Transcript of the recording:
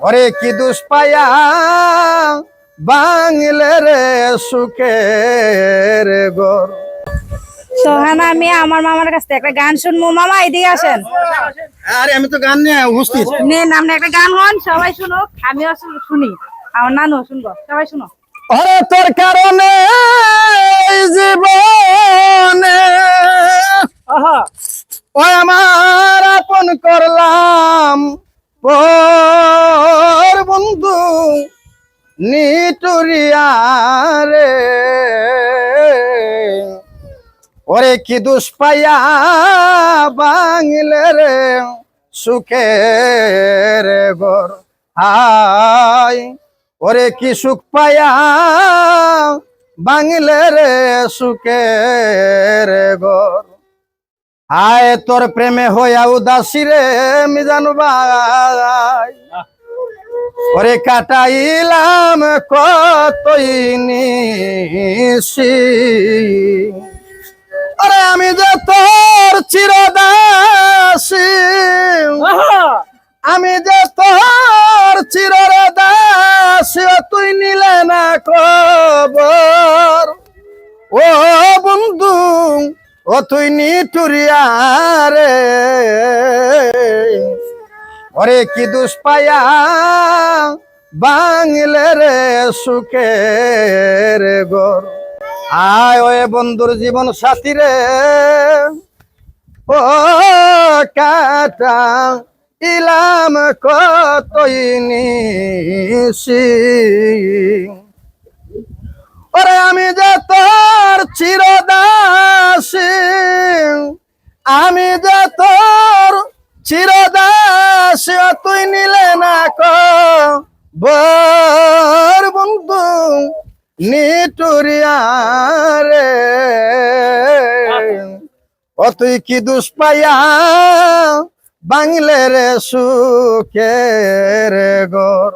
ওরে কি দুষ পায়া বাংলে রে সুখের গর সোহান আমি আমার মামার কাছ থেকে একটা গান শুনব। মামা এদিকে আসেন। আরে আমি তো গান নিয়ে উপস্থিত। নেন আপনি একটা গান হন সবাই শুনুক। আমিও শুনি। আমার নানু শুনব। সবাই শুনো ওরে তোর কারণে জীবনে ওই আমার আপন করলাম। বন্ধু নিটুরিয়া রে। ওরে কি দুষ পাইয়া বাংলে রে? সুখের গর হাই। ওরে কি সুখ পায়া বাংলে রে? সুখের গর আয় তোর প্রেমে হইয়া উদাসী রে, মিজানু ভাই। ওরে কাটাইলাম কতই নিশি। আরে আমি যে তোর চিরদাসী। আমি যে তোর চিররে দাস তুই নিলে না কবর ও বন্ধু ও তুই নিটুরিয়া রে। ওরে কি দুষ পায়া বাংলে রে সুখের গর। আয় ওয়ে বন্ধুর জীবন সাথী রে। ও কাটা ইলাম কতই নিশি। ওরে আমি যে তোর চিরদাসী, আমি যে তোর চিরদাসী তুই নিলে না ক বর বন্ধু, নিটুরিয়া ও তুই কি দুষ পাইয়া বাংলে রে গর?